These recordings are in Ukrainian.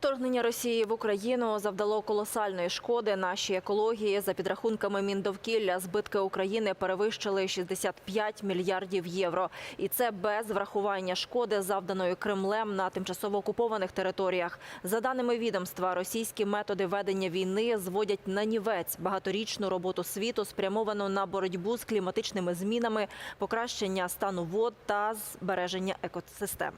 Вторгнення Росії в Україну завдало колосальної шкоди нашій екології. За підрахунками Міндовкілля, збитки України перевищили 65 мільярдів євро. І це без врахування шкоди, завданої Кремлем на тимчасово окупованих територіях. За даними відомства, російські методи ведення війни зводять на нівець багаторічну роботу світу, спрямовану на боротьбу з кліматичними змінами, покращення стану вод та збереження екосистем.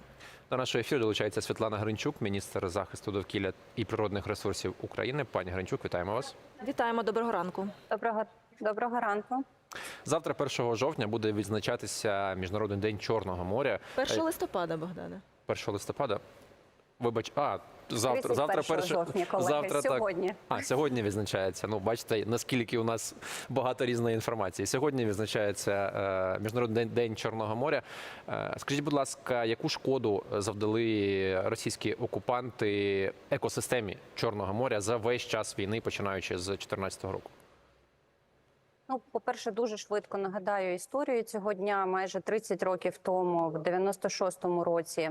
До нашого ефіру долучається Світлана Гринчук, міністр захисту довкілля і природних ресурсів України. Пані Гринчук, вітаємо вас. Вітаємо, доброго ранку. Доброго доброго ранку. Завтра, 1 жовтня, буде відзначатися міжнародний день Чорного моря. 1 листопада, Богдане. 1 листопада. Вибач, а завтра, завтра перше жовтня, колеги, завтра сьогодні. Так. А сьогодні відзначається. Ну, бачите, наскільки у нас багато різної інформації. Сьогодні відзначається е, міжнародний день, день Чорного моря. Е, скажіть, будь ласка, яку шкоду завдали російські окупанти екосистемі Чорного моря за весь час війни, починаючи з 2014 року? Ну, по-перше, дуже швидко нагадаю історію цього дня. Майже 30 років тому, в 96-му році,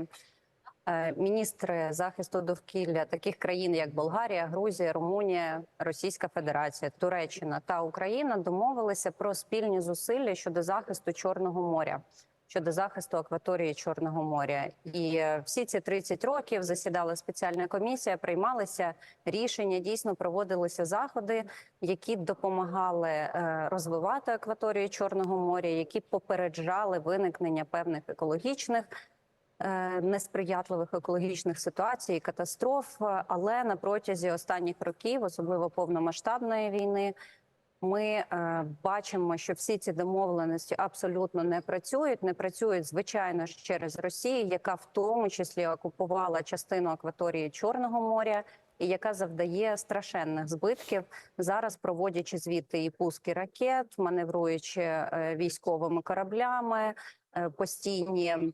міністри захисту довкілля таких країн, як Болгарія, Грузія, Румунія, Російська Федерація, Туреччина та Україна домовилися про спільні зусилля щодо захисту Чорного моря. Щодо захисту акваторії Чорного моря, і е, всі ці 30 років засідала спеціальна комісія, приймалися рішення, дійсно проводилися заходи, які допомагали е, розвивати акваторію Чорного моря, які попереджали виникнення певних екологічних е, несприятливих екологічних ситуацій, катастроф. Але на протязі останніх років, особливо повномасштабної війни, ми е, бачимо, що всі ці домовленості абсолютно не працюють. Не працюють звичайно ж через Росію, яка в тому числі окупувала частину акваторії Чорного моря. І яка завдає страшенних збитків зараз, проводячи звідти і пуски ракет, маневруючи е, військовими кораблями, е, постійні е,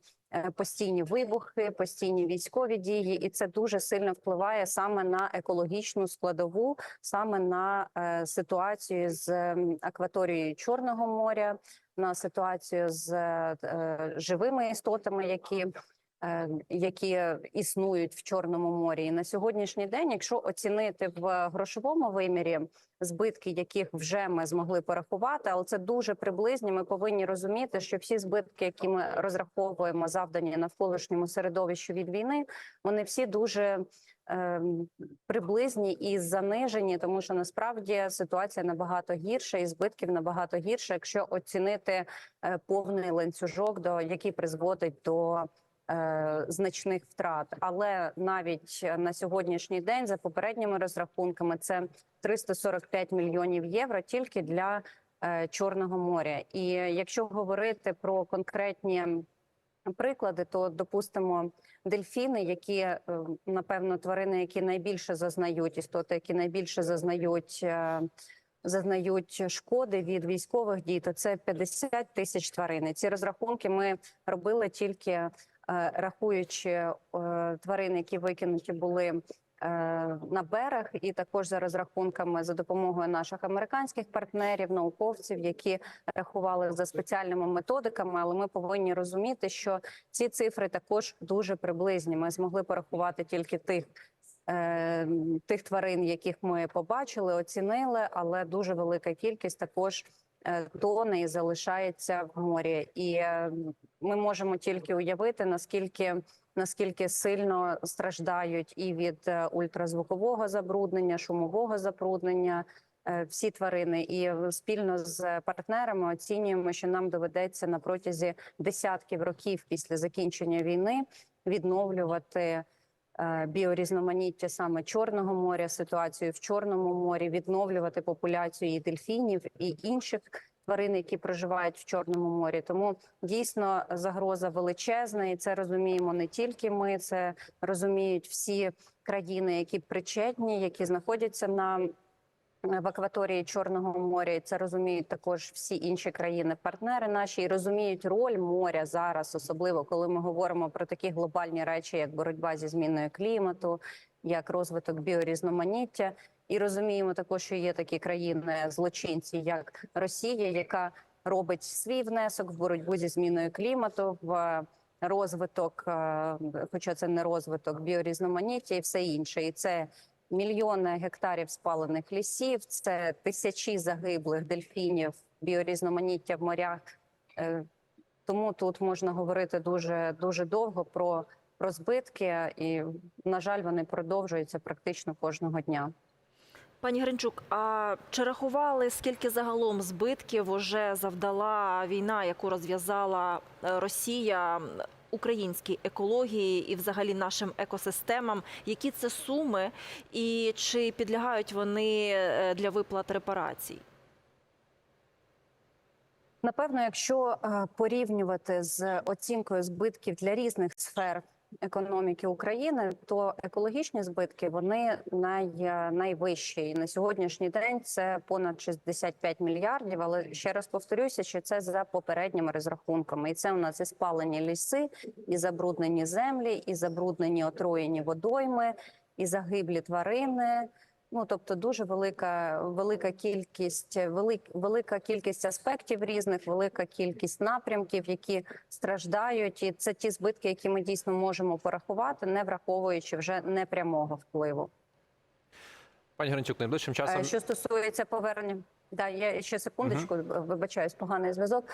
постійні вибухи, постійні військові дії, і це дуже сильно впливає саме на екологічну складову, саме на е, ситуацію з акваторією Чорного моря, на ситуацію з е, живими істотами, які е, які існують в Чорному морі, і на сьогоднішній день, якщо оцінити в грошовому вимірі збитки, яких вже ми змогли порахувати, але це дуже приблизні. Ми повинні розуміти, що всі збитки, які ми розраховуємо, завдані навколишньому середовищу від війни, вони всі дуже е, приблизні і занижені, тому що насправді ситуація набагато гірша, і збитків набагато гірше, якщо оцінити е, повний ланцюжок, до який призводить до е, значних втрат. Але навіть на сьогоднішній день, за попередніми розрахунками, це 345 мільйонів євро тільки для е, Чорного моря. І якщо говорити про конкретні приклади, то допустимо дельфіни, які е, напевно тварини, які найбільше зазнають істоти, які найбільше зазнають. е, Зазнають шкоди від військових дій, то це 50 тисяч тварин. Ці розрахунки ми робили тільки е, рахуючи е, тварин, які викинуті були е, на берег, і також за розрахунками за допомогою наших американських партнерів, науковців, які рахували за спеціальними методиками. Але ми повинні розуміти, що ці цифри також дуже приблизні. Ми змогли порахувати тільки тих. е, Тих тварин, яких ми побачили, оцінили, але дуже велика кількість також е, тоне і залишається в морі, і е, ми можемо тільки уявити наскільки наскільки сильно страждають і від е, ультразвукового забруднення, шумового забруднення. е, Всі тварини, і спільно з партнерами оцінюємо, що нам доведеться на протязі десятків років після закінчення війни відновлювати е, біорізноманіття саме Чорного моря, ситуацію в Чорному морі, відновлювати популяцію і дельфінів і інших тварин, які проживають в Чорному морі. Тому дійсно загроза величезна, і це розуміємо не тільки ми, це розуміють всі країни, які причетні, які знаходяться на в акваторії Чорного моря, і це розуміють також всі інші країни-партнери наші, і розуміють роль моря зараз, особливо коли ми говоримо про такі глобальні речі, як боротьба зі зміною клімату, як розвиток біорізноманіття. І розуміємо також, що є такі країни злочинці, як Росія, яка робить свій внесок в боротьбу зі зміною клімату, в розвиток, е, хоча це не розвиток, біорізноманіття і все інше. І це мільйони гектарів спалених лісів, це тисячі загиблих дельфінів, біорізноманіття в морях. Е, Тому тут можна говорити дуже дуже довго про, про збитки, і на жаль, вони продовжуються практично кожного дня. Пані Гринчук, а чи рахували, скільки загалом збитків уже завдала війна, яку розв'язала е, Росія українській екології і взагалі нашим екосистемам? Які це суми, і чи підлягають вони е, для виплат репарацій? Напевно, якщо е, порівнювати з оцінкою збитків для різних сфер економіки України, то екологічні збитки вони най, найвищі. І на сьогоднішній день це понад 65 мільярдів. Але ще раз повторюся, що це за попередніми розрахунками, і це у нас і спалені ліси, і забруднені землі, і забруднені отруєні водойми, і загиблі тварини. Ну тобто дуже велика, велика кількість, велик, велика кількість аспектів різних, велика кількість напрямків, які страждають, і це ті збитки, які ми дійсно можемо порахувати, не враховуючи вже непрямого впливу. Пані Гринчук, найближчим Е, часом Що стосується повернення, да, я ще секундочку, вибачаюсь, поганий зв'язок.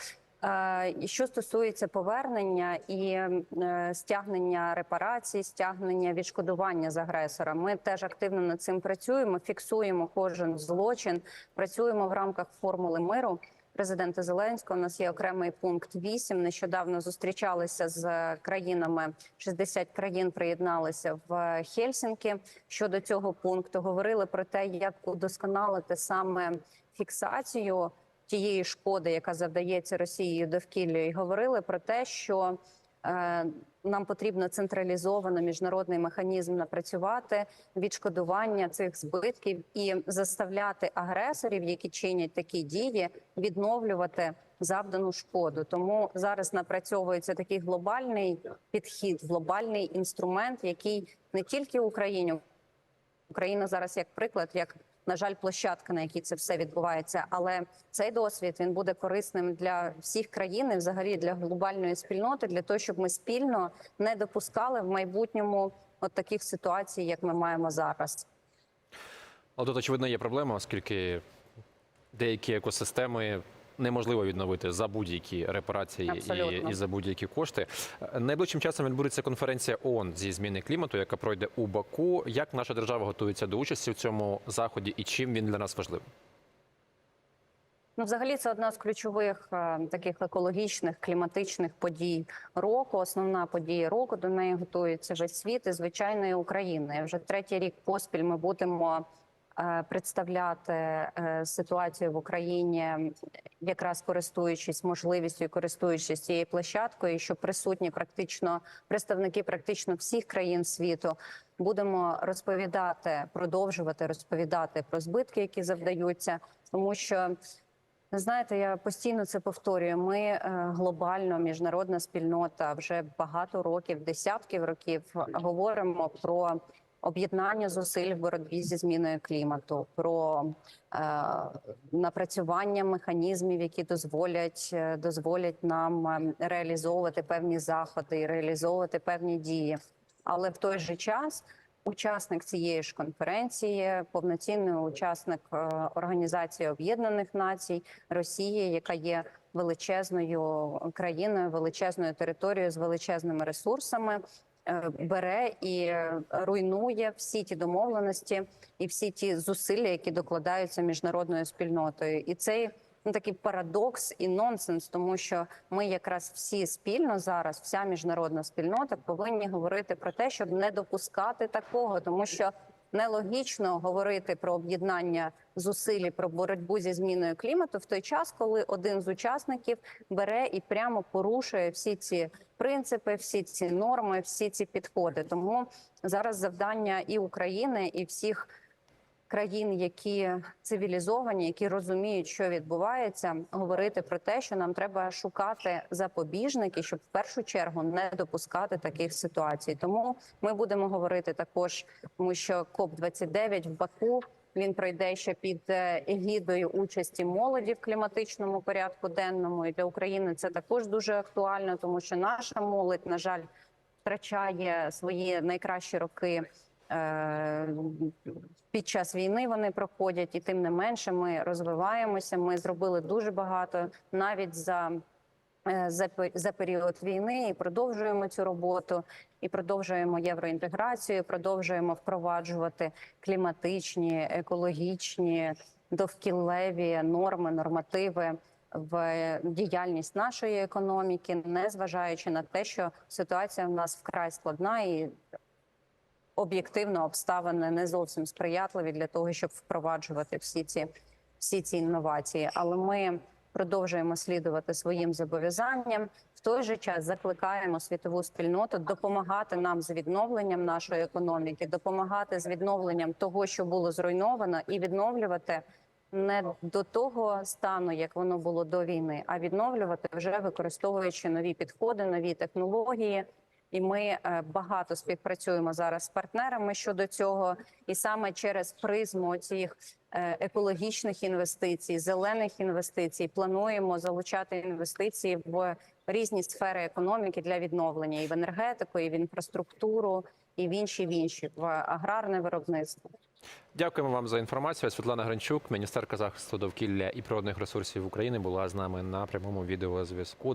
Е, Що стосується повернення і е, стягнення репарацій, стягнення відшкодування з агресора, ми теж активно над цим працюємо. Фіксуємо кожен злочин, працюємо в рамках формули миру. Президента Зеленського у нас є окремий пункт 8. Нещодавно зустрічалися з країнами. 60 країн приєдналися в Хельсінкі. Щодо цього пункту говорили про те, як удосконалити саме фіксацію тієї шкоди, яка завдається Росією довкіллю, і говорили про те, що е, нам потрібно централізовано міжнародний механізм напрацювати відшкодування цих збитків і заставляти агресорів, які чинять такі дії, відновлювати завдану шкоду. Тому зараз напрацьовується такий глобальний підхід, глобальний інструмент, який не тільки Україні Україна зараз як приклад, як на жаль, площадка, на якій це все відбувається. Але цей досвід він буде корисним для всіх країн, і взагалі для глобальної спільноти, для того, щоб ми спільно не допускали в майбутньому от таких ситуацій, як ми маємо зараз. Але тут, очевидно, є проблема, оскільки деякі екосистеми неможливо відновити за будь-які репарації і, Абсолютно. і за будь-які кошти. Е, Найближчим часом відбудеться конференція ООН зі зміни клімату, яка пройде у Баку. Як наша держава готується до участі в цьому заході і чим він для нас важливий? Ну, взагалі, це одна з ключових е, таких екологічних кліматичних подій року. Основна подія року до неї готується весь світ і звичайно і Україна. І вже третій рік поспіль ми будемо представляти е, ситуацію в Україні, якраз користуючись можливістю і користуючись цією площадкою, що присутні практично представники практично всіх країн світу. Будемо розповідати, продовжувати розповідати про збитки, які завдаються, тому що. Знаєте, я постійно це повторюю. Ми е, глобально міжнародна спільнота вже багато років, десятків років говоримо про об'єднання зусиль в боротьбі зі зміною клімату, про е, напрацювання механізмів, які дозволять е, дозволять нам е, реалізовувати певні заходи і реалізовувати певні дії. Але в той же час учасник цієї ж конференції, повноцінний учасник е, Організації Об'єднаних Націй Росії, яка є величезною країною, величезною територією з величезними ресурсами. Е, Бере і е, руйнує всі ті домовленості і всі ті зусилля, які докладаються міжнародною спільнотою, і цей ну, такий парадокс і нонсенс, тому що ми якраз всі спільно зараз, вся міжнародна спільнота, повинні говорити про те, щоб не допускати такого, тому що нелогічно говорити про об'єднання зусиль про боротьбу зі зміною клімату в той час, коли один з учасників бере і прямо порушує всі ці принципи, всі ці норми, всі ці підходи. Тому зараз завдання і України, і всіх країн, які цивілізовані, які розуміють, що відбувається, говорити про те, що нам треба шукати запобіжники, щоб в першу чергу не допускати таких ситуацій. Тому ми будемо говорити також, тому що КОП 29 в Баку. Він пройде ще під е, егідою участі молоді в кліматичному порядку денному. І для України це також дуже актуально, тому що наша молодь, на жаль, втрачає свої найкращі роки. Е, Під час війни вони проходять, і тим не менше ми розвиваємося. Ми зробили дуже багато навіть за е, за, за період війни і продовжуємо цю роботу, і продовжуємо євроінтеграцію, і продовжуємо впроваджувати кліматичні, екологічні, довкіллеві норми, нормативи в діяльність нашої економіки, не зважаючи на те, що ситуація в нас вкрай складна і об'єктивно обставини не зовсім сприятливі для того, щоб впроваджувати всі ці всі ці інновації. Але ми продовжуємо слідувати своїм зобов'язанням. В той же час закликаємо світову спільноту допомагати нам з відновленням нашої економіки, допомагати з відновленням того, що було зруйновано, і відновлювати не до того стану, як воно було до війни, а відновлювати вже використовуючи нові підходи, нові технології. І ми е, багато співпрацюємо зараз з партнерами щодо цього, і саме через призму цих е, екологічних інвестицій, зелених інвестицій, плануємо залучати інвестиції в різні сфери економіки для відновлення і в енергетику, і в інфраструктуру, і в інші в інші в аграрне виробництво. Дякуємо вам за інформацію. Світлана Гринчук, міністерка захисту довкілля і природних ресурсів України, була з нами на прямому відеозв'язку.